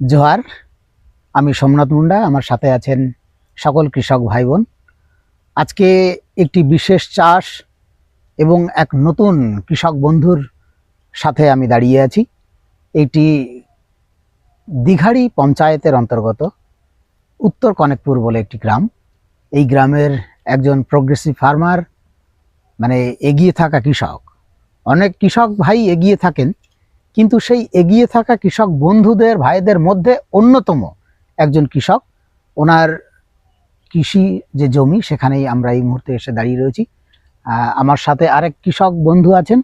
জোহার, আমি সোমনাথ মুন্ডা, আমার সাথে আছেন সকল কৃষক ভাই বোন আজকে একটি বিশেষ চাষ এবং এক নতুন কৃষক বন্ধুর সাথে আমি দাঁড়িয়ে আছি। এটি দিঘাড়ি পঞ্চায়েতের অন্তর্গত, উত্তর কনেকপুর বলে একটি গ্রাম। এই গ্রামের একজন প্রোগ্রেসিভ ফার্মার মানে এগিয়ে থাকা কৃষক। অনেক কৃষক ভাই এগিয়ে থাকেন কিন্তু সেই এগিয়ে থাকা কৃষক বন্ধুদের ভাইদের মধ্যে অন্যতম একজন কৃষক। ওনার কৃষি যে জমি সেখানেই আমরা এই মুহূর্তে এসে দাঁড়িয়ে রয়েছি। আমার সাথে আরেক কৃষক বন্ধু আছেন।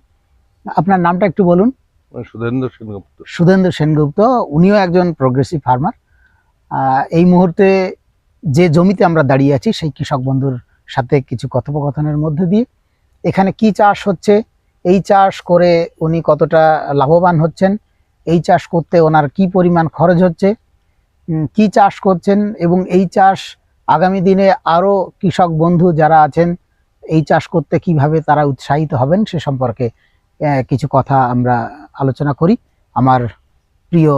আপনার নামটা একটু বলুন। সুধেন্দ্র সেনগুপ্ত। সুধেন্দ্র সেনগুপ্ত উনিও একজন প্রোগ্রেসিভ ফার্মার এই মুহূর্তে যে জমিতে আমরা দাঁড়িয়ে আছি সেই কৃষক বন্ধুর সাথে কিছু কথোপকথনের মধ্যে দিয়ে। এখানে কি চাষ হচ্ছে? এই চাষ করে উনি কতটা লাভবান হচ্ছেন? এই চাষ করতে ওনার কি পরিমাণ খরচ হচ্ছে? কি চাষ করছেন? এবং এই চাষ আগামী দিনে আরও কৃষক বন্ধু যারা আছেন এই চাষ করতে কীভাবে তারা উৎসাহিত হবেন সে সম্পর্কে কিছু কথা আমরা আলোচনা করি আমার প্রিয়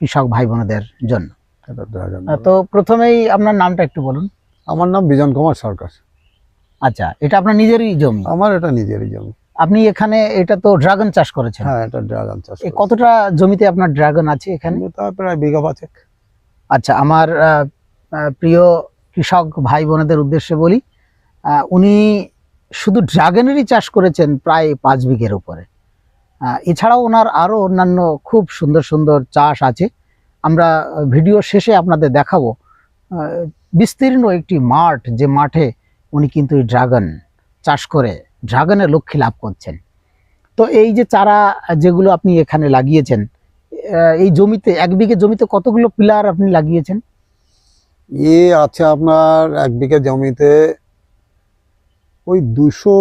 কৃষক ভাই বোনদের জন্য। তো প্রথমেই আপনার নামটা একটু বলুন। আমার নাম বিজন কুমার সরকার। আচ্ছা এটা আপনার নিজেরই জমি? আমার এটা নিজেরই জমি। আপনি এখানে এটা তো ড্রাগন চাষ করেছেন। হ্যাঁ এটা ড্রাগন চাষ কতটা জমিতে আপনার ড্রাগন আছে এখানে? তা প্রায় বিঘা পাঁচেক। আচ্ছা আমার প্রিয় কৃষক ভাই বোনেদের উদ্দেশ্যে বলি উনি শুধু ড্রাগনেরই চাষ করেছেন প্রায় পাঁচ বিঘের উপরে। এছাড়াও ওনার আরও অন্যান্য খুব সুন্দর সুন্দর চাষ আছে। আমরা ভিডিও শেষে আপনাদের দেখাবো বিস্তীর্ণ একটি মাঠ যে মাঠে উনি কিন্তু এই ড্রাগন চাষ করে ড্রাগনের লক্ষ্যে লাভ করছেন। তো এই যে চারা যেগুলো আপনি এখানে লাগিয়েছেন এই জমিতে এক বিঘে জমিতে কতগুলো পিলার আপনি লাগিয়েছেন? এ আছে আপনার এক বিঘে জমিতে ওই দুশো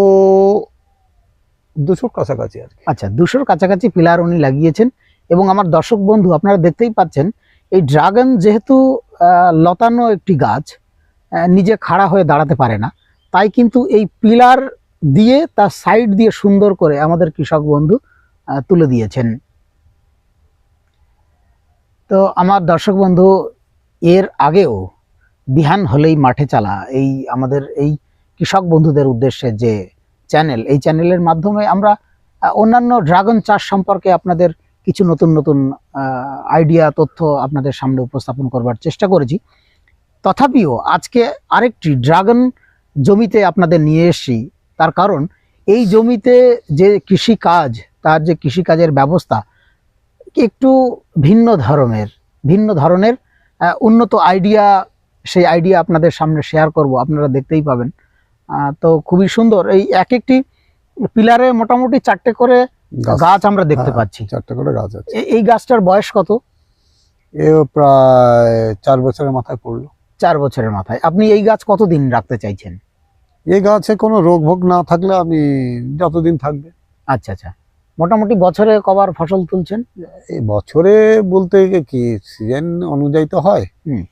দুশোর কাছাকাছি আর আচ্ছা দুশোর কাছাকাছি পিলার উনি লাগিয়েছেন এবং আমার দর্শক বন্ধু আপনারা দেখতেই পাচ্ছেন এই ড্রাগন যেহেতু লতানো একটি গাছ নিজে খাড়া হয়ে দাঁড়াতে পারে না তাই কিন্তু এই পিলার দিয়ে তার সাইড দিয়ে সুন্দর করে আমাদের কৃষক বন্ধু তুলে দিয়েছেন। তো আমার দর্শক বন্ধু, এর আগেও বিহান হলেই মাঠে চালা। এই আমাদের, এই কৃষক বন্ধুদের উদ্দেশ্যে যে চ্যানেল এই চ্যানেলের মাধ্যমে আমরা অন্যান্য ড্রাগন চাষ সম্পর্কে আপনাদের কিছু নতুন নতুন আইডিয়া তথ্য আপনাদের সামনে উপস্থাপন করবার চেষ্টা করেছি। তথাপিও আজকে আরেকটি ড্রাগন জমিতে আপনাদের নিয়ে এসেছি। তার কারণ এই জমিতে যে কৃষি কাজ তার যে কৃষিকাজের ব্যবস্থা একটু ভিন্ন ধরনের ভিন্ন ধরনের উন্নত আইডিয়া সেই আইডিয়া আপনাদের সামনে শেয়ার করব আপনারা দেখতেই পাবেন। তো খুবই সুন্দর এই এক একটি পিলারে মোটামুটি চারটে করে গাছ। আমরা দেখতে হ্যাঁ, পাচ্ছি। চারটে করে গাছ আছে। এই গাছটার বয়স কত? এও প্রায় চার বছরের মাথায় পড়ল। চার বছরের মাথায়। আপনি এই গাছ কতদিন রাখতে চাইছেন? এই গাছে কোনো রোগ ভোগ না থাকলে আমি যতদিন থাকবে। আচ্ছা আচ্ছা। মোটামুটি বছরে কবার ফসল তুলছেন? এই বছরে বলতে কি সিজন অনুযায়ী তো হয়। হুম।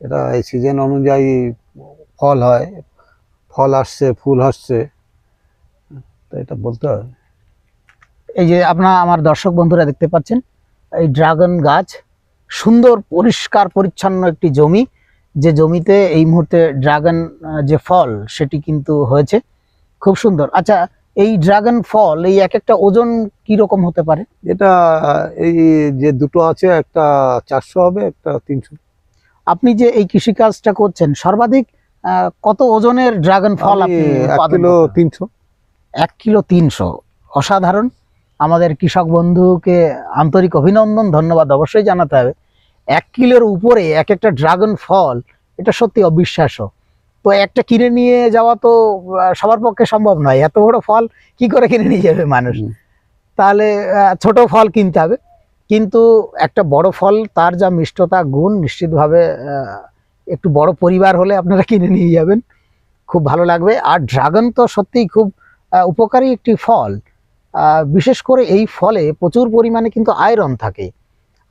এটা এই সিজন অনুযায়ী ফল হয়। ফল আসছে ফুল আসছে। তো এটা বলতে হয়। এই যে আপনার আমার দর্শক বন্ধুরা দেখতে পাচ্ছেন এই ড্রাগন গাছ সুন্দর পরিষ্কার পরিচ্ছন্ন একটি জমি। যে জমিতে এই মুহূর্তে ড্রাগন যে ফল সেটি কিন্তু হয়েছে। খুব সুন্দর। আচ্ছা এই ড্রাগন ফল এই এক একটা ওজন কি রকম হতে পারে? এটা এই যে দুটো আছে একটা চারশো হবে একটা তিনশো। আপনি যে এই কৃষিকাজটা করছেন সর্বাধিক কত ওজনের ড্রাগন ফল আপনি এক কিলো তিনশো। এক কিলো তিনশো। অসাধারণ। আমাদের কৃষক বন্ধুকে আন্তরিক অভিনন্দন ধন্যবাদ অবশ্যই জানাতে হবে। এক কিলোর উপরে এক একটা ড্রাগন ফল এটা সত্যি অবিশ্বাস্য। তো একটা কিনে নিয়ে যাওয়া তো সবার পক্ষে সম্ভব নয়। এত বড় ফল কি করে কিনে নিয়ে যাবে মানুষ? তাহলে ছোট ফল কিনতে হবে। কিন্তু একটা বড় ফল তার যা মিষ্টতা গুণ নিশ্চিতভাবে একটু বড় পরিবার হলে আপনারা কিনে নিয়ে যাবেন। খুব ভালো লাগবে। আর ড্রাগন তো সত্যিই খুব উপকারী একটি ফল। বিশেষ করে এই ফলে প্রচুর পরিমাণে কিন্তু আয়রন থাকে।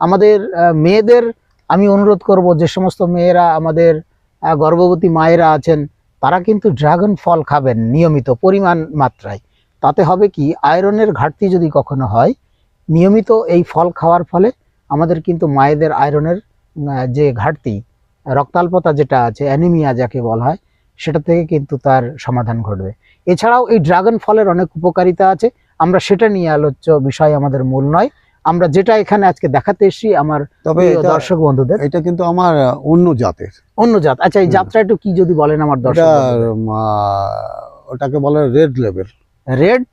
আমাদের মেয়েদের আমি অনুরোধ করব যে সমস্ত মেয়েরা, আমাদের গর্ভবতী মায়েরা আছেন, তারা কিন্তু ড্রাগন ফল খাবেন নিয়মিত, পরিমাণ মাত্রায়। তাতে হবে কি, আয়রনের ঘাটতি যদি কখনো হয়, নিয়মিত এই ফল খাওয়ার ফলে আমাদের কিন্তু মায়েদের আয়রনের যে ঘাটতি, রক্তাল্পতা যেটা আছে, অ্যানিমিয়া যাকে বলা হয়, সেটা থেকে কিন্তু তার সমাধান ঘটবে। এছাড়াও এই ড্রাগন ফলের অনেক উপকারিতা আছে। আমরা সেটা নিয়ে আলোচ্য বিষয় আমাদের মূল নয়। আমরা যেটা এখানে আজকে দেখাতে এসেছি আমার তবে দর্শক বন্ধুদের। এটা কিন্তু আমার অন্য জাতের। অন্য জাত। আচ্ছা এই। যাত্রা একটু কি যদি বলেন আমার দর্শক ওটাকে বলে red level red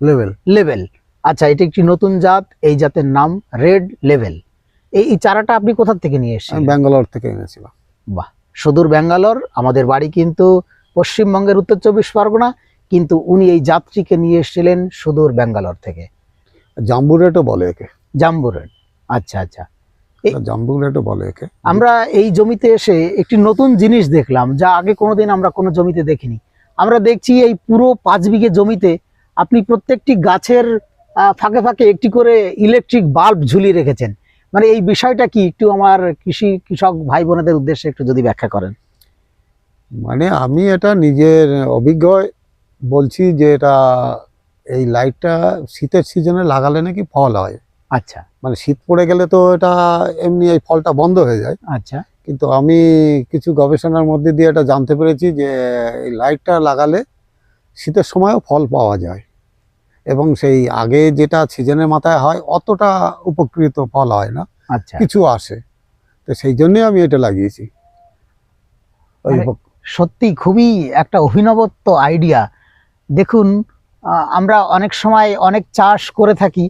level level আচ্ছা এটা একটি নতুন জাত এই জাতের নাম রেড লেভেল এই এই চারাটা আপনি কোথা থেকে নিয়ে এসেছেন ব্যাঙ্গালোর থেকে এনেছিলাম। বাহ সুদূর ব্যাঙ্গালোর আমাদের বাড়ি কিন্তু পশ্চিমবঙ্গের উত্তর চব্বিশ পরগনা কিন্তু উনি এই যাত্রীকে নিয়ে এসেছিলেন সুদূর ব্যাঙ্গালোর থেকে। জাম্বু রেটও বলে একে। জাম্বু রেড আচ্ছা আচ্ছা। এই- জাম্বু রেটও বলে একে। আমরা এই জমিতে এসে একটি নতুন জিনিস দেখলাম যা আগে কোনোদিন আমরা কোনো জমিতে দেখিনি। আমরা দেখছি এই পুরো পাঁচ বিঘে জমিতে আপনি প্রত্যেকটি গাছের ফাঁকে ফাঁকে একটি করে ইলেকট্রিক বাল্ব ঝুলিয়ে রেখেছেন। মানে এই বিষয়টা কি একটু আমার কৃষি কৃষক ভাই বোনেদের উদ্দেশ্যে একটু যদি ব্যাখ্যা করেন। মানে আমি এটা নিজের অভিজ্ঞ বলছি যে এটা এই লাইটটা শীতের সিজনে লাগালে নাকি ফল হয়। আচ্ছা। মানে শীত পড়ে গেলে তো এটা এমনি এই ফলটা বন্ধ হয়ে যায়। আচ্ছা। কিন্তু আমি কিছু গবেষণার মধ্যে দিয়ে এটা জানতে পেরেছি যে এই লাইটটা লাগালে শীতের সময়ও ফল পাওয়া যায়। এবং সেই আগে যেটা সিজনের মাথায় হয় অতটা উপকৃত ফল হয় না। আচ্ছা। কিছু আসে। তো সেই জন্যই আমি এটা লাগিয়েছি। ওই মানে সত্যি খুবই একটা অভিনবত্ব আইডিয়া দেখুন আমরা অনেক সময় অনেক চাষ করে থাকি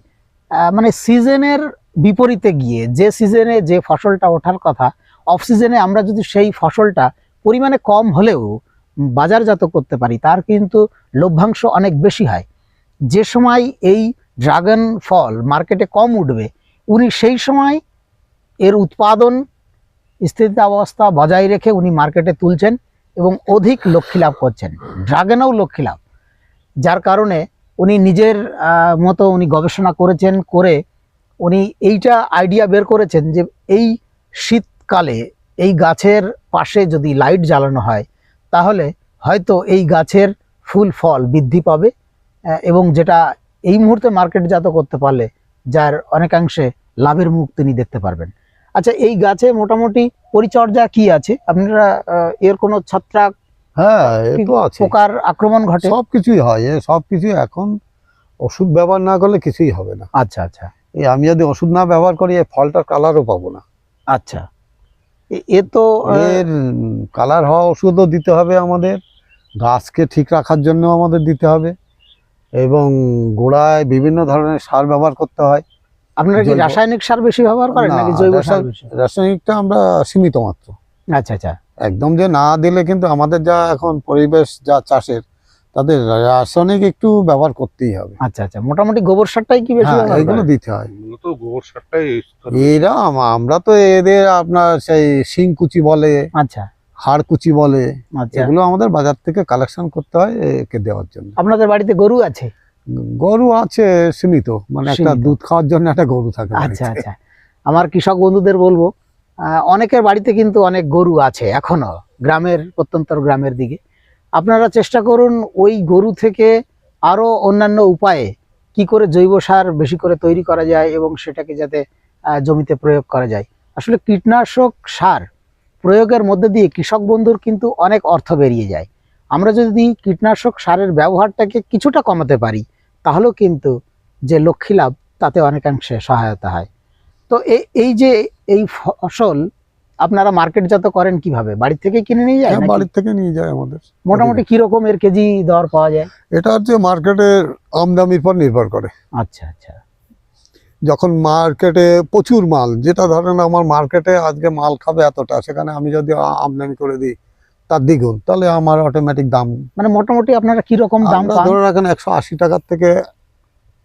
মানে সিজনের বিপরীতে গিয়ে যে সিজনে যে ফসলটা ওঠার কথা অফ সিজনে আমরা যদি সেই ফসলটা পরিমাণে কম হলেও বাজারজাত করতে পারি, তার কিন্তু লভ্যাংশ অনেক বেশি হয়। যে সময় এই ড্রাগন ফল মার্কেটে কম উঠবে, উনি সেই সময় এর উৎপাদন, স্থিতাবস্থা বজায় রেখে উনি মার্কেটে তুলছেন এবং অধিক লক্ষ্মী লাভ করছেন। ড্রাগনেও লক্ষ্মী লাভ যার কারণে উনি নিজের মতো উনি গবেষণা করেছেন, করে উনি এইটা আইডিয়া বের করেছেন যে এই শীতকালে এই গাছের পাশে যদি লাইট জ্বালানো হয়, তাহলে হয়তো এই গাছের ফুল ফল বৃদ্ধি পাবে এবং যেটা এই মুহূর্তে মার্কেটজাত করতে পারলে, যার অনেকাংশে লাভের মুখ তিনি দেখতে পারবেন। আচ্ছা এই গাছে মোটামুটি পরিচর্যা কি আছে? আপনারা এর কোনো ছত্রাক হ্যাঁ পোকার আক্রমণ ঘটে? সব কিছুই হয় এ সব কিছুই এখন ওষুধ ব্যবহার না করলে কিছুই হবে না। আচ্ছা আচ্ছা। এই আমি যদি ওষুধ না ব্যবহার করি এই ফলটার কালারও পাবো না। আচ্ছা। এ- তো এর কালার হওয়া ওষুধও দিতে হবে আমাদের গাছকে ঠিক রাখার জন্য আমাদের দিতে হবে এবং গোড়ায় বিভিন্ন ধরনের সার ব্যবহার করতে হয়। আপনারা কি রাসায়নিক সার বেশি ব্যবহার করেন নাকি জৈব সার রাসায়নিকটা আমরা সীমিত মাত্র। আচ্ছা আচ্ছা। একদম যে না দিলে কিন্তু আমাদের যা এখন পরিবেশ যা চাষের তাদের রাসায়নিক একটু ব্যবহার করতেই হবে। আচ্ছা আচ্ছা। মোটামুটি গোবর সারটাই কি বেশি হ্যাঁ এগুলো দিতে হয়। মূলত গোবর সারটাই এরা আম- আমরা তো এদের আপনার সেই শিংকুচি বলে আচ্ছা। হাড়কুচি বলে আচ্ছা। এগুলো আমাদের বাজার থেকে কালেকশন করতে হয় একে দেওয়ার জন্য। আপনাদের বাড়িতে গরু আছে? গরু আছে সীমিত মানে একটা দুধ খাওয়ার জন্য একটা গরু থাকে আচ্ছা আচ্ছা। আমার কৃষক বন্ধুদের বলব অনেকের বাড়িতে কিন্তু অনেক গরু আছে এখনও, গ্রামের, প্রত্যন্তর গ্রামের দিকে। আপনারা চেষ্টা করুন ওই গরু থেকে আরও অন্যান্য উপায়ে কি করে জৈব সার বেশি করে তৈরি করা যায় এবং সেটাকে যাতে জমিতে প্রয়োগ করা যায়। আসলে কীটনাশক সার প্রয়োগের মধ্যে দিয়ে কৃষক বন্ধুর কিন্তু অনেক অর্থ বেরিয়ে যায়। আমরা যদি কীটনাশক সারের ব্যবহারটাকে কিছুটা কমাতে পারি, তাহলেও কিন্তু যে লক্ষ্মী লাভ তাতে অনেকাংশে সহায়তা হয়। তো এই- এই যে এই ফসল আপনারা মার্কেট মার্কেটজাত করেন কীভাবে? বাড়ি থেকে কিনে নিয়ে যায় হ্যাঁ, বাড়ির থেকে নিয়ে যায় আমাদের। মোটামুটি কি রকমের কেজি দর পাওয়া যায়? এটা হচ্ছে মার্কেটের আমদামির পর নির্ভর করে। আচ্ছা আচ্ছা। যখন মার্কেটে প্রচুর মাল যেটা ধরেন আমার মার্কেটে আজকে মাল খাবে এতটা সেখানে আমি যদি আমদানি করে দিই তার দ্বিগুণ তাহলে আমার অটোমেটিক দাম মানে মোটামুটি আপনারা কি রকম দাম ধরে রাখেন একশো আশি টাকার থেকে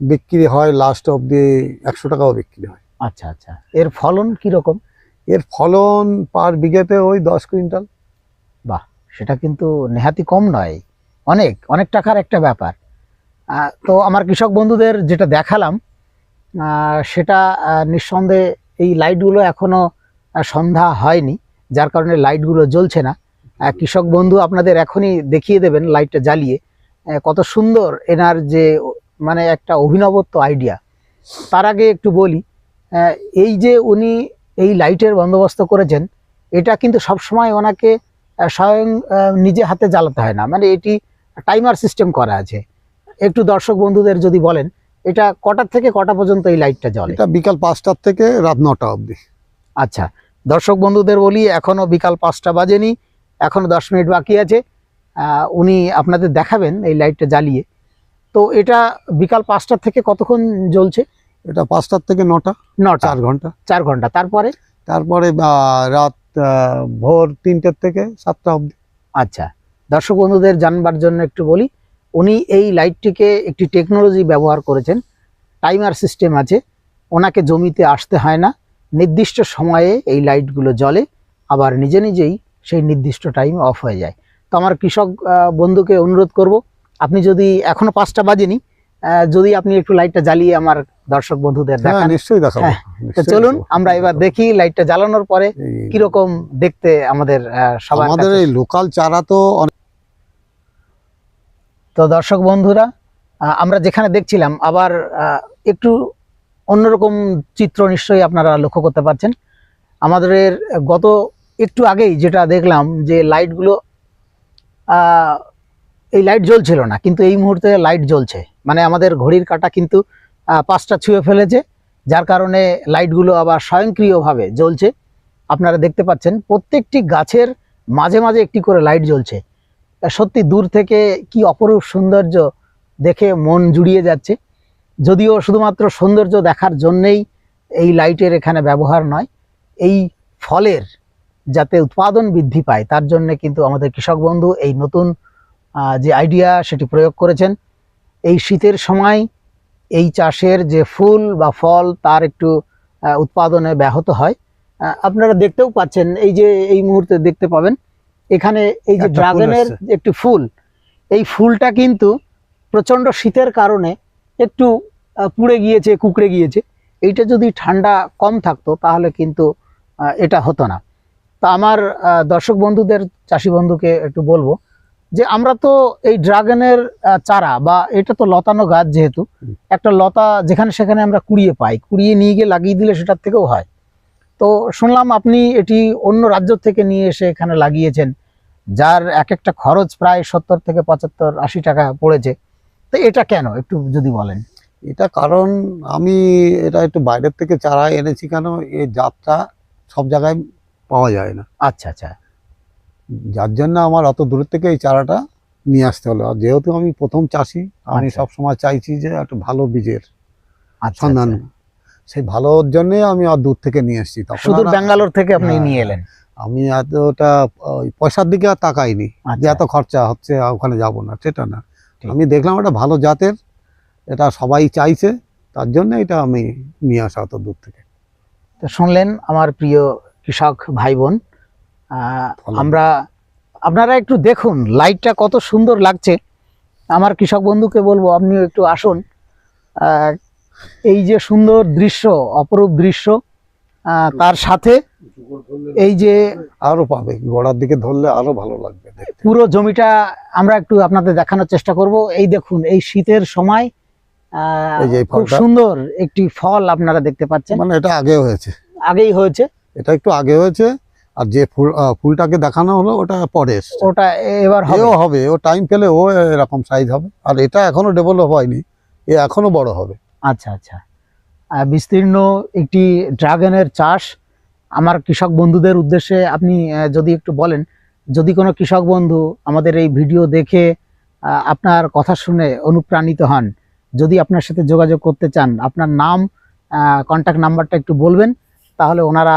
বিক্রি হয় লাস্ট অব্দি একশো টাকাও বিক্রি হয়। আচ্ছা আচ্ছা। এর ফলন কি রকম এর ফলন পার বিঘেতে ওই দশ কুইন্টাল। বাহ সেটা কিন্তু নেহাতি কম নয়। অনেক অনেক টাকার একটা ব্যাপার। তো আমার কৃষক বন্ধুদের যেটা দেখালাম সেটা নিঃসন্দেহে এই লাইটগুলো এখনও সন্ধ্যা হয়নি যার কারণে লাইটগুলো জ্বলছে না। কৃষক বন্ধু আপনাদের এখনই দেখিয়ে দেবেন লাইটটা জ্বালিয়ে কত সুন্দর এনার যে মানে একটা অভিনবত্ব আইডিয়া। তার আগে একটু বলি এই যে উনি এই লাইটের বন্দোবস্ত করেছেন এটা কিন্তু সবসময় ওনাকে স্বয়ং নিজে হাতে জ্বালাতে হয় না। মানে এটি টাইমার সিস্টেম করা আছে। একটু দর্শক বন্ধুদের যদি বলেন এটা কটার থেকে কটা পর্যন্ত এই লাইটটা জ্বলে? এটা বিকাল পাঁচটার থেকে রাত নটা অবধি। আচ্ছা দর্শক বন্ধুদের বলি এখনও বিকাল পাঁচটা বাজেনি এখনও দশ মিনিট বাকি আছে। উনি আপনাদের দেখাবেন এই লাইটটা জ্বালিয়ে। তো এটা বিকাল পাঁচটার থেকে কতক্ষণ জ্বলছে? এটা পাঁচটার থেকে নটা নটা। চার ঘণ্টা। চার ঘণ্টা। তারপরে? তারপরে রাত ভোর তিনটের থেকে সাতটা অবধি। আচ্ছা। দর্শক বন্ধুদের জানবার জন্য একটু বলি উনি এই লাইটটিকে একটি টেকনোলজি ব্যবহার করেছেন। টাইমার সিস্টেম আছে। ওনাকে জমিতে আসতে হয় না। নির্দিষ্ট সময়ে এই লাইটগুলো জ্বলে। আবার নিজে নিজেই সেই নির্দিষ্ট টাইম অফ হয়ে যায়। তো আমার কৃষক বন্ধুকে অনুরোধ করব আপনি যদি এখনও পাঁচটা বাজেনি যদি আপনি একটু লাইটটা জ্বালিয়ে আমার দর্শক বন্ধুদের হ্যাঁ দেখান। নিশ্চয়ই দেখাবো হ্যাঁ, চলুন আমরা এবার দেখি লাইটটা জ্বালানোর পরে কীরকম দেখতে আমাদের আমাদের এই লোকাল চারা তো তো দর্শক বন্ধুরা আমরা যেখানে দেখছিলাম আবার একটু অন্যরকম চিত্র নিশ্চয়ই আপনারা লক্ষ্য করতে পারছেন। আমাদের গত একটু আগেই যেটা দেখলাম যে লাইটগুলো আহ, এই লাইট জ্বলছিল না কিন্তু এই মুহূর্তে লাইট জ্বলছে। মানে আমাদের ঘড়ির কাঁটা কিন্তু পাঁচটা ছুঁয়ে ফেলেছে, যার কারণে লাইটগুলো আবার স্বয়ংক্রিয়ভাবে জ্বলছে। আপনারা দেখতে পাচ্ছেন, প্রত্যেকটি গাছের মাঝে মাঝে একটি করে লাইট জ্বলছে। সত্যি দূর থেকে কি অপরূপ সৌন্দর্য দেখে মন জুড়িয়ে যাচ্ছে। যদিও শুধুমাত্র সৌন্দর্য দেখার জন্যেই এই লাইটের এখানে ব্যবহার নয়, এই ফলের যাতে উৎপাদন বৃদ্ধি পায়, তার জন্য কিন্তু আমাদের কৃষক বন্ধু এই নতুন যে আইডিয়া সেটি প্রয়োগ করেছেন। এই শীতের সময় এই চাষের যে ফুল বা ফল তার একটু উৎপাদনে ব্যাহত হয়। আপনারা দেখতেও পাচ্ছেন এই যে এই মুহূর্তে দেখতে পাবেন এখানে এই যে ড্রাগনের একটি ফুল এই ফুলটা কিন্তু প্রচণ্ড শীতের কারণে একটু পুড়ে গিয়েছে কুকড়ে গিয়েছে। এইটা যদি ঠান্ডা কম থাকতো তাহলে কিন্তু এটা হতো না। তা আমার দর্শক বন্ধুদের চাষি বন্ধুকে একটু বলব যে আমরা তো এই ড্রাগনের চারা বা এটা তো লতানো গাছ যেহেতু একটা লতা যেখানে সেখানে আমরা কুড়িয়ে পাই কুড়িয়ে নিয়ে গিয়ে লাগিয়ে দিলে সেটার থেকেও হয়। তো শুনলাম আপনি এটি অন্য রাজ্য থেকে নিয়ে এসে এখানে লাগিয়েছেন যার এক একটা খরচ প্রায় সত্তর থেকে পঁচাত্তর আশি টাকা পড়েছে। তো এটা কেন? একটু যদি বলেন। এটা কারণ আমি এটা একটু বাইরের থেকে চারা এনেছি কেন? এই জাতটা সব জায়গায় পাওয়া যায় না। আচ্ছা আচ্ছা। যার জন্য আমার অত দূর থেকে এই চারাটা নিয়ে আসতে হলো। আর যেহেতু আমি প্রথম চাষি আমি আচ্ছা। সব সময় চাইছি যে একটা ভালো বীজের আচ্ছা সন্ধান। আচ্ছা। সেই ভালোর জন্যে আমি আর দূর থেকে নিয়ে এসেছি সুদূর ব্যাঙ্গালোর থেকে আপনি হ্যাঁ, নিয়ে এলেন? আমি এতটা পয়সার দিকে আর তাকাইনি। যে এত খরচা হচ্ছে আর ওখানে যাব না সেটা না। আমি দেখলাম এটা ভালো জাতের এটা সবাই চাইছে তার জন্য এটা আমি নিয়ে আসা অত দূর থেকে। তো শুনলেন আমার প্রিয় কৃষক ভাই বোন। আমরা আপনারা একটু দেখুন লাইটটা কত সুন্দর লাগছে। আমার কৃষক বন্ধুকে বলব আপনিও একটু আসুন। এই যে সুন্দর দৃশ্য অপরূপ দৃশ্য তার সাথে এই যে আরও পাবে গোড়ার দিকে ধরলে আরও ভালো লাগবে পুরো জমিটা আমরা একটু আপনাদের দেখানোর চেষ্টা করব। এই দেখুন এই শীতের সময় এই যে খুব সুন্দর একটি ফল আপনারা দেখতে পাচ্ছেন। মানে এটা আগে হয়েছে। আগেই হয়েছে। এটা একটু আগে হয়েছে আর যে ফুল ফুলটাকে দেখানো হলো ওটা পরে ওটা এবার হবে। এও হবে ও টাইম পেলে ও এরকম সাইজ হবে। আর এটা এখনও ডেভেলপ হয়নি এ এখনও বড় হবে। আচ্ছা আচ্ছা। বিস্তীর্ণ একটি ড্রাগনের চাষ। আমার কৃষক বন্ধুদের উদ্দেশ্যে আপনি যদি একটু বলেন যদি কোনো কৃষক বন্ধু আমাদের এই ভিডিও দেখে আপনার কথা শুনে অনুপ্রাণিত হন যদি আপনার সাথে যোগাযোগ করতে চান আপনার নাম কন্ট্যাক্ট নাম্বারটা একটু বলবেন। তাহলে ওনারা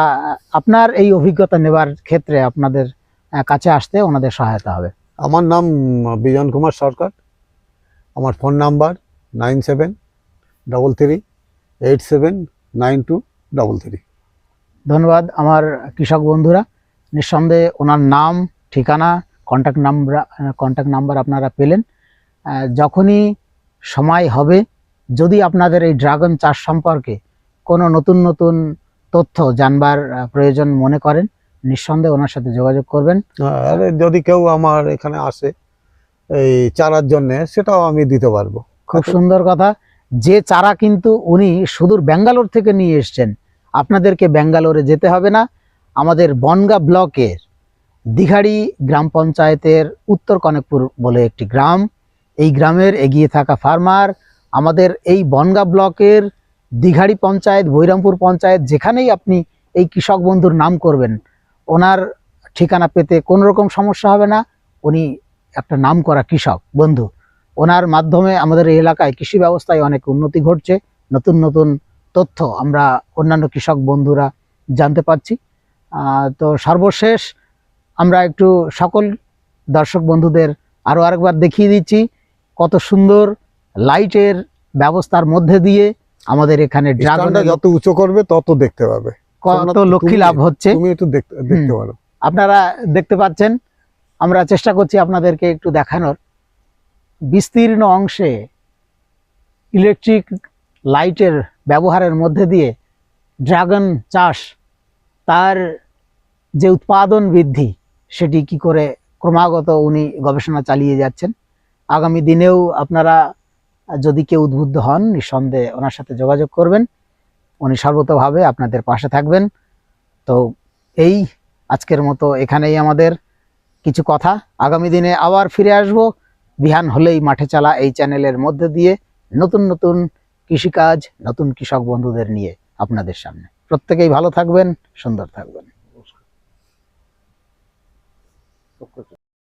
আপনার এই অভিজ্ঞতা নেবার ক্ষেত্রে আপনাদের কাছে আসতে ওনাদের সহায়তা হবে। আমার নাম বিজন কুমার সরকার। আমার phone number nine seven double three eight seven nine two double three. ধন্যবাদ আমার কৃষক বন্ধুরা। নিঃসন্দেহে ওনার নাম ঠিকানা কন্ট্যাক্ট নাম্বার কন্ট্যাক্ট নাম্বার আপনারা পেলেন। যখনই সময় হবে যদি আপনাদের এই ড্রাগন চাষ সম্পর্কে কোনো নতুন নতুন তথ্য জানবার প্রয়োজন মনে করেন নিঃসন্দেহে ওনার সাথে যোগাযোগ করবেন। আর যদি কেউ আমার এখানে আসে এই চারার জন্যে সেটাও আমি দিতে পারব। খুব। সুন্দর কথা। যে চারা কিন্তু উনি সুদূর ব্যাঙ্গালোর থেকে নিয়ে এসছেন আপনাদেরকে ব্যাঙ্গালোরে যেতে হবে না। আমাদের বনগা ব্লকের দিঘাড়ি গ্রাম পঞ্চায়েতের উত্তর কনকপুর বলে একটি গ্রাম। এই গ্রামের এগিয়ে থাকা ফার্মার আমাদের এই বনগা ব্লকের দিঘাড়ি পঞ্চায়েত বৈরামপুর পঞ্চায়েত যেখানেই আপনি এই কৃষক বন্ধুর নাম করবেন ওনার ঠিকানা পেতে কোনো রকম সমস্যা হবে না। উনি একটা নাম করা কৃষক বন্ধু। ওনার মাধ্যমে আমাদের এই এলাকায় কৃষি ব্যবস্থায় অনেক উন্নতি ঘটছে। নতুন নতুন তথ্য আমরা অন্যান্য কৃষক বন্ধুরা জানতে আহ, তো সর্বশেষ আমরা একটু সকল দর্শক বন্ধুদের আরও আরেকবার দেখিয়ে দিচ্ছি কত সুন্দর লাইটের ব্যবস্থার মধ্যে দিয়ে আমাদের এখানে ড্রাগন স্থানটা যত উঁচু করবে তত দেখতে পাবে। কত লক্ষ্মী লাভ হচ্ছে। তুমি একটু দেখতে দেখতে পারো। আপনারা দেখতে পাচ্ছেন আমরা চেষ্টা করছি আপনাদেরকে একটু দেখানোর। বিস্তীর্ণ অংশে ইলেকট্রিক লাইটের ব্যবহারের মধ্যে দিয়ে ড্রাগন চাষ তার যে উৎপাদন বৃদ্ধি সেটি কি করে ক্রমাগত উনি গবেষণা চালিয়ে যাচ্ছেন। আগামী দিনেও আপনারা যদি কেউ উদ্বুদ্ধ হন, নিঃসন্দেহে ওনার সাথে যোগাযোগ করবেন। উনি সর্বতভাবে আপনাদের পাশে থাকবেন। তো এই আজকের মতো এখানেই আমাদের কিছু কথা। আগামী দিনে আবার ফিরে আসব। বিহান হলেই মাঠে চালা এই চ্যানেলের মধ্যে দিয়ে নতুন নতুন কৃষিকাজ, নতুন কৃষক বন্ধুদের নিয়ে আপনাদের সামনে। প্রত্যেকেই ভালো থাকবেন, সুন্দর থাকবেন।